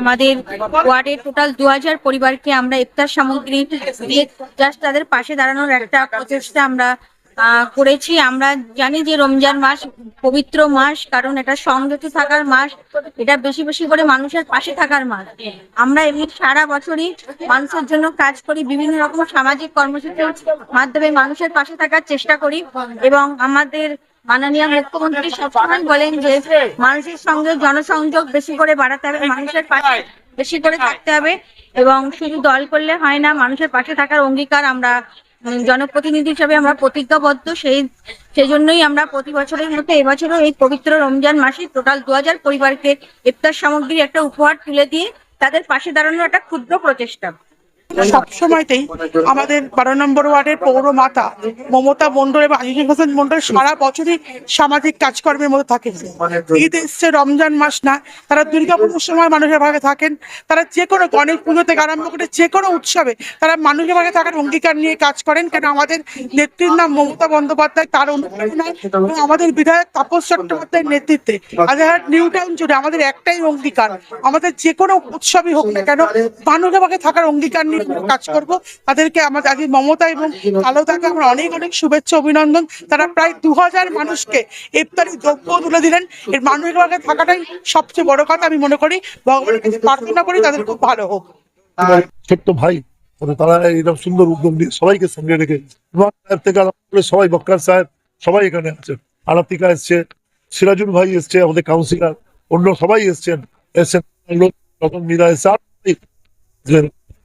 আমাদের ওয়ার্ডের টোটাল দু হাজার পরিবারকে আমরা ইফতার সামগ্রী দিয়ে জাস্ট তাদের পাশে দাঁড়ানোর একটা প্রচেষ্টা আমরা করেছি। আমরা জানি যে রমজান মাস পবিত্র মাস, কারণ এটা সংযত থাকার মাস, এটা বেশি বেশি করে মানুষের পাশে থাকার মাস। আমরা এমনি সারা বছরই মানুষের জন্য কাজ করি, বিভিন্ন রকম সামাজিক কর্মসূচির মাধ্যমে মানুষের পাশে থাকার চেষ্টা করি এবং আমাদের মাননীয় মুখ্যমন্ত্রী সবসময় বলেন যে মানুষের সঙ্গে জনসংযোগ বেশি করে বাড়াতে হবে, মানুষের পাশে বেশি করে থাকতে হবে এবং শুধু দল করলে হয় না, মানুষের পাশে থাকার অঙ্গীকার আমরা জনপ্রতিনিধি হিসাবে আমরা প্রতিজ্ঞাবদ্ধ। সেই সেই জন্যই আমরা প্রতি বছরের মতো এবছরও এই পবিত্র রমজান মাসে টোটাল দু হাজার পরিবারকে ইফতার সামগ্রীর একটা উপহার তুলে দিয়ে তাদের পাশে দাঁড়ানোর একটা ক্ষুদ্র প্রচেষ্টা। সবসময়তেই আমাদের বারো নম্বর ওয়ার্ডের পৌর মাতা মমতা মন্ডল এবং আজিজ হোসেন মন্ডল সারা বছরই সামাজিক কাজকর্মের মধ্যে থাকেন। ঈদ এসছে রমজান মাস না তারা দুর্গাপুজোর সময় মানুষের ভাগে থাকেন। তারা যে কোনো গণেশ পুজো থেকে আরম্ভ করে যে কোনো উৎসবে তারা মানুষের ভাগে থাকার অঙ্গীকার নিয়ে কাজ করেন। কেন আমাদের নেত্রীর নাম মমতা বন্দ্যোপাধ্যায় তার অনুপ্রেরণায় আমাদের বিধায়ক তাপস চট্টোপাধ্যায়ের নেতৃত্বে আজহাট নিউ টাউন জুড়ে আমাদের একটাই অঙ্গীকার আমাদের যে কোনো উৎসবই হোক না কেন মানুষের ভাগে থাকার অঙ্গীকার নিয়ে আমরা কাজ করব। তাদেরকে আমাদের আজকে মমতা এবং আলোতাকে আমরা অনেক অনেক শুভেচ্ছা, অভিনন্দন। তারা প্রায় দু হাজার মানুষকে ইফতারি দ্রব্য তুলে দিলেন। এর মানুষের ভাগে থাকাটাই সবচেয়ে বড় কথা। আমি মনে করি ভগবানের কাছে প্রার্থনা করি তাদের খুব ভালো হোক। ছোট্ট ভাই মানে তারা এরকম সুন্দর উদ্যোগ নিয়ে সবাইকে সঙ্গে রেখে সাহেব থেকে সবাই বক্কার সাহেব সবাই এখানে আছে আরাতিকা এসছে, সিরাজুল ভাই এসছে, আমাদের কাউন্সিলর অন্য সবাই এসছেন। এসছেন রতন আর।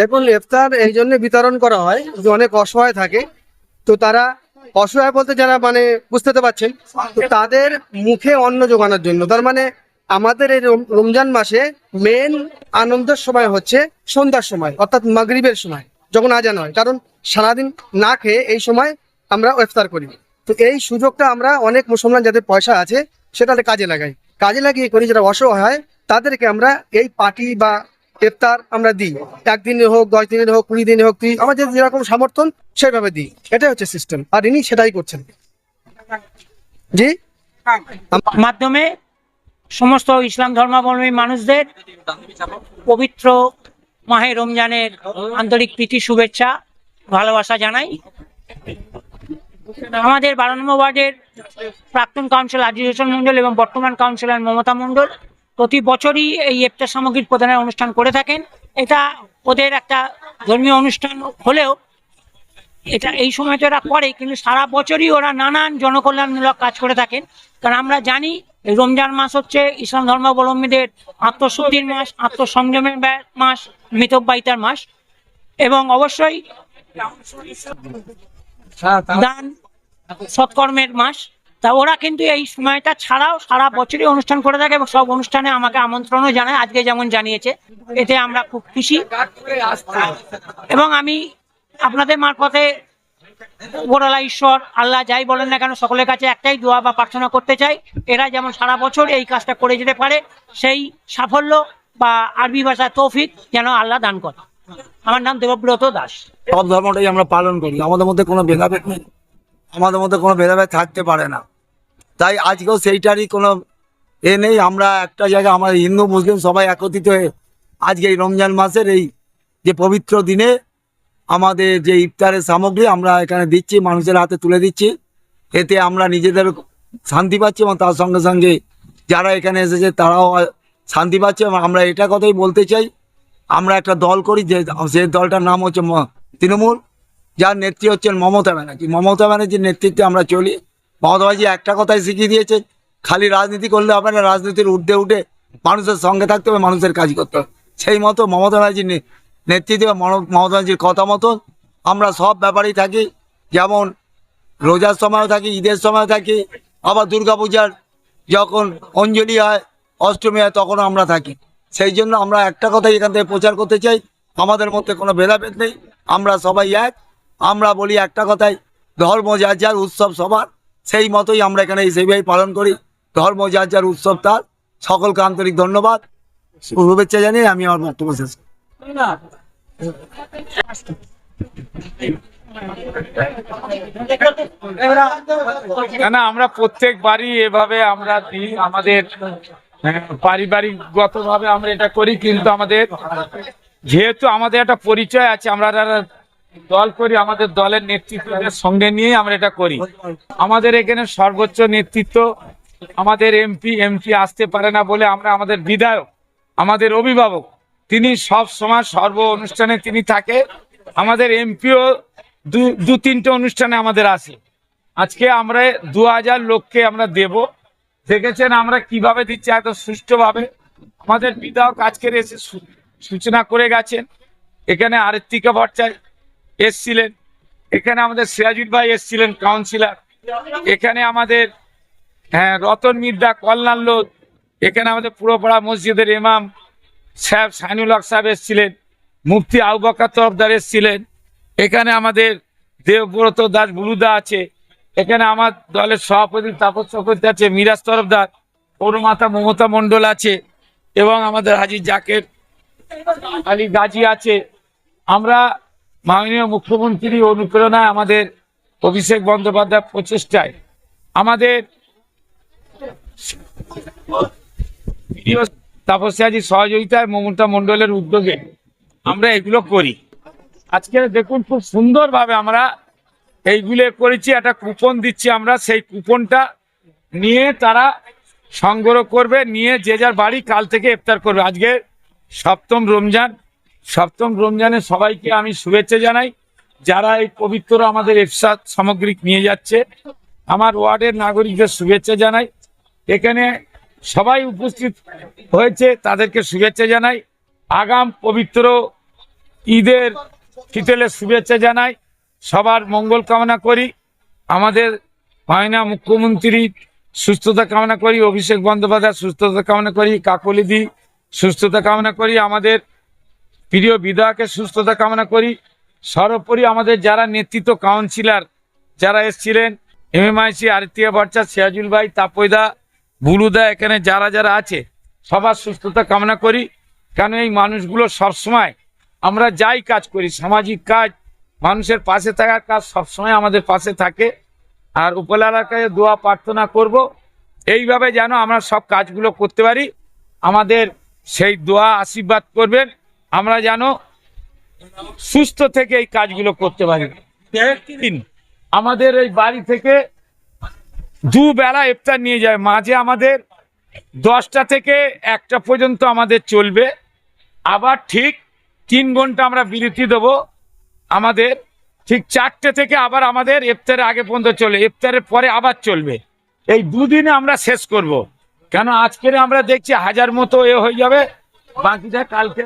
দেখুন, ইফতার এই জন্য বিতরণ করা হয় অনেক অসহায় থাকে। তো তারা অসহায় বলতে যারা মানে বুঝতে তো পারছেন, তো তাদের মুখে অন্ন জোগানোর জন্য। তার মানে আমাদের এই রমজান মাসে মেন আনন্দের সময় হচ্ছে সন্ধ্যার সময়, অর্থাৎ মাগরিবের সময়, যখন আজান হয়। কারণ সারাদিন না খেয়ে এই সময় আমরা ইফতার করি। তো এই সুযোগটা আমরা অনেক মুসলমান যাদের পয়সা আছে, সেটাতে কাজে লাগাই। কাজে লাগিয়ে করি যারা অসহায় তাদেরকে আমরা এই পার্টি বা ইফতার আমরা দিই। একদিনের হোক, দশ দিনের হোক, কুড়ি দিনের হোক তুই আমাদের যেরকম সমর্থন সেভাবে দিই। এটাই হচ্ছে সিস্টেম আর ইনি সেটাই করছেন। জি? মাধ্যমে সমস্ত ইসলাম ধর্মাবলম্বী মানুষদের পবিত্র মাহে রমজানের আন্তরিক প্রীতি, শুভেচ্ছা, ভালোবাসা জানাই। আমাদের বারো নম্বর ওয়ার্ডের প্রাক্তন কাউন্সিলর আজিজ হোসেন মন্ডল এবং বর্তমান কাউন্সিলর মমতা মন্ডল প্রতি বছরই এই ইফতার সামগ্রীর প্রদানের অনুষ্ঠান করে থাকেন। এটা ওদের একটা ধর্মীয় অনুষ্ঠান হলেও এটা এই সময় তো এরা করে কিন্তু সারা বছরই ওরা নানান জনকল্যাণমূলক কাজ করে থাকেন। কারণ আমরা জানি রমজান মাস হচ্ছে ইসলাম ধর্মাবলম্বীদের আত্মশুদ্ধির মাস আত্মসংযমের মাস মিতব্যায়িতার মাস। এবং অবশ্যই দান সৎকর্মের মাস। তা ওরা কিন্তু এই সময়টা ছাড়াও সারা বছরই অনুষ্ঠান করে থাকে এবং সব অনুষ্ঠানে আমাকে আমন্ত্রণও জানায়, আজকে যেমন জানিয়েছে। এতে আমরা খুব খুশি। এবং আমি আপনাদের মারফতে উপরওয়ালা ঈশ্বর, আল্লাহ যাই বলেন না কেন, সকলের কাছে একটাই দোয়া বা প্রার্থনা করতে চাই। এরা যেমন সারা বছর এই কাজটা করে যেতে পারে, সেই সাফল্য বা আরবি ভাষায় তৌফিক যেন আল্লাহ দান করে। আমার নাম দেবব্রত দাস। সব ধর্মটাই আমরা পালন করি। আমাদের মধ্যে কোনো ভেদাভেদ নেই। আমাদের মধ্যে কোনো ভেদাভেদ থাকতে পারে না। তাই আজকেও সেইটারই কোনো এ নেই। আমরা একটা জায়গায় আমাদের হিন্দু, মুসলিম সবাই একত্রিত হয়ে আজকে এই রমজান মাসের এই যে পবিত্র দিনে আমাদের যে ইফতারের সামগ্রী আমরা এখানে দিচ্ছি, মানুষের হাতে তুলে দিচ্ছি। এতে আমরা নিজেদের শান্তি পাচ্ছি এবং তার সঙ্গে সঙ্গে যারা এখানে এসেছে তারাও শান্তি পাচ্ছে এবং আমরা এটা কথাই বলতে চাই, আমরা একটা দল করি যে সেই দলটার নাম হচ্ছে তৃণমূল, যার নেত্রী হচ্ছেন মমতা ব্যানার্জি। মমতা ব্যানার্জির নেতৃত্বে আমরা চলি। মমতা ব্যানার্জি একটা কথাই শিখিয়ে দিয়েছে, খালি রাজনীতি করলে হবে না, রাজনীতির ঊর্ধ্বে উঠে মানুষের সঙ্গে থাকতে হবে, মানুষের কাজ করতে হবে। সেই মতো মমতা ব্যানার্জির নেতৃত্বে মম- মমতা ব্যানার্জির কথা মতো আমরা সব ব্যাপারেই থাকি, যেমন রোজার সময়ও থাকি, ঈদের সময় থাকি, আবার দুর্গাপূজার যখন অঞ্জলি হয়, অষ্টমী হয় তখনও আমরা থাকি। সেই জন্য আমরা একটা কথাই এখান থেকে প্রচার করতে চাই, আমাদের মধ্যে কোনো ভেদাভেদ নেই, আমরা সবাই এক। আমরা বলি একটা কথাই, ধর্ম যার যার, উৎসব সবার। সেই মতোই আমরা এখানে সেইভাবেই পালন করি। ধর্ম যার যার উৎসব তার। সকলকে আন্তরিক ধন্যবাদ। শুভেচ্ছা জানিয়ে আমি আমার বক্তব্য শেষ। না আমরা প্রত্যেকবারই এভাবে আমরা দিই। আমাদের পারিবারিক ভাবে আমরা এটা করি, কিন্তু আমাদের যেহেতু আমাদের একটা পরিচয় আছে, আমরা দল করি, আমাদের দলের নেতৃত্বের সঙ্গে নিয়ে আমরা এটা করি। আমাদের এখানে সর্বোচ্চ নেতৃত্ব, আমাদের এমপি এমপি আসতে পারে না বলে আমরা আমাদের বিধায়ক, আমাদের অভিভাবক, তিনি সব সময় সর্ব অনুষ্ঠানে তিনি থাকে। আমাদের এমপিও দু দু তিনটে অনুষ্ঠানে আমাদের আসে। আজকে আমরা দু হাজার লোককে আমরা দেব। দেখেছেন আমরা কীভাবে দিচ্ছি, এত সুষ্ঠুভাবে। আমাদের বিধায়ক আজকের এসে সূচনা করে গেছেন। এখানে আরেত্তিকা ভট্টাচার্য এসছিলেন। এখানে আমাদের সিরাজুল ভাই এসছিলেন কাউন্সিলর এখানে আমাদের হ্যাঁ রতন মির্দা, কল্যাণ লোধ। এখানে আমাদের পুরোপাড়া মসজিদের ইমাম সাহেব সাইনুল হক সাহেব এসছিলেন। মুফতি আউবাকার তরফদার এসছিলেন। এখানে আমাদের দেবব্রত দাস বুলুদা আছে। এখানে আমার দলের সভাপতি তাপস চক্রবর্তী আছে, মিরাজ তরফদার পৌরমাতা মমতা মণ্ডল আছে এবং আমাদের হাজির জাকের আলী গাজী আছে। আমরা মাননীয় মুখ্যমন্ত্রী অনুপ্রেরণায় আমাদের অভিষেক বন্দ্যোপাধ্যায় প্রচেষ্টায় আমাদের প্রিয় তাপস্যাজি সহযোগিতায় মমতা মণ্ডলের উদ্যোগে আমরা এগুলো করি। আজকে দেখুন খুব সুন্দরভাবে আমরা এইগুলো করেছি, একটা কুপন দিচ্ছি আমরা, সেই কুপনটা নিয়ে তারা সংগ্রহ করবে, নিয়ে যে যার বাড়ি কাল থেকে ইফতার করবে। আজকে সপ্তম রমজান সপ্তম রমজানে সবাইকে আমি শুভেচ্ছা জানাই। যারা এই পবিত্র আমাদের ইফসাদ সামগ্রিক নিয়ে যাচ্ছে, আমার ওয়ার্ডের নাগরিকদের শুভেচ্ছা জানাই। এখানে সবাই উপস্থিত হয়েছে, তাদেরকে শুভেচ্ছা জানাই। আগাম পবিত্র ঈদের শীতলের শুভেচ্ছা জানাই। সবার মঙ্গল কামনা করি। আমাদের মায়না মুখ্যমন্ত্রী সুস্থতা কামনা করি, অভিষেক বন্দ্যোপাধ্যায় সুস্থতা কামনা করি কাকলিদি সুস্থতা কামনা করি। আমাদের প্রিয় বিধায়কের সুস্থতা কামনা করি। সর্বোপরি আমাদের যারা নেতৃত্ব কাউন্সিলর যারা এসছিলেন এমএমআইসি আরতিয়া ভট্টা সিয়াজুল ভাই তাপয়দা বুলুদা, এখানে যারা যারা আছে, সবার সুস্থতা কামনা করি। কেন এই মানুষগুলো সবসময় আমরা যাই কাজ করি, সামাজিক কাজ, মানুষের পাশে থাকার কাজ সবসময় আমাদের পাশে থাকে। আর উপলার কাছে দোয়া প্রার্থনা করব, এইভাবে যেন আমরা সব কাজগুলো করতে পারি। আমাদের সেই দোয়া আশীর্বাদ করবেন। আমরা যেন সুস্থ থেকে এই কাজগুলো করতে পারি। আমাদের এই বাড়ি থেকে দুবেলা ইফতার নিয়ে যায়। মাঝে আমাদের দশটা থেকে একটা পর্যন্ত আমাদের চলবে। আবার ঠিক তিন ঘণ্টা আমরা বিরতি দেবো আমাদের। ঠিক চারটে থেকে আবার আমাদের ইফতারের আগে পর্যন্ত চলে। ইফতারের পরে আবার চলবে। এই দুদিনে আমরা শেষ করব। কেন? আজকের আমরা দেখছি হাজার মতো এ হয়ে যাবে। বাকিটা কালকে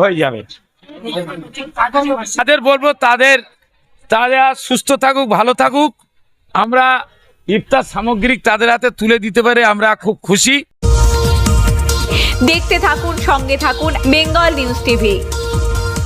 হয়ে যাবে। তাদের বলব, তাদের তারা সুস্থ থাকুক, ভালো থাকুক। আমরা ইফতার সামগ্রিক তাদের হাতে তুলে দিতে পারে, আমরা খুব খুশি। দেখতে থাকুন, সঙ্গে থাকুন বেঙ্গল নিউজ টিভি।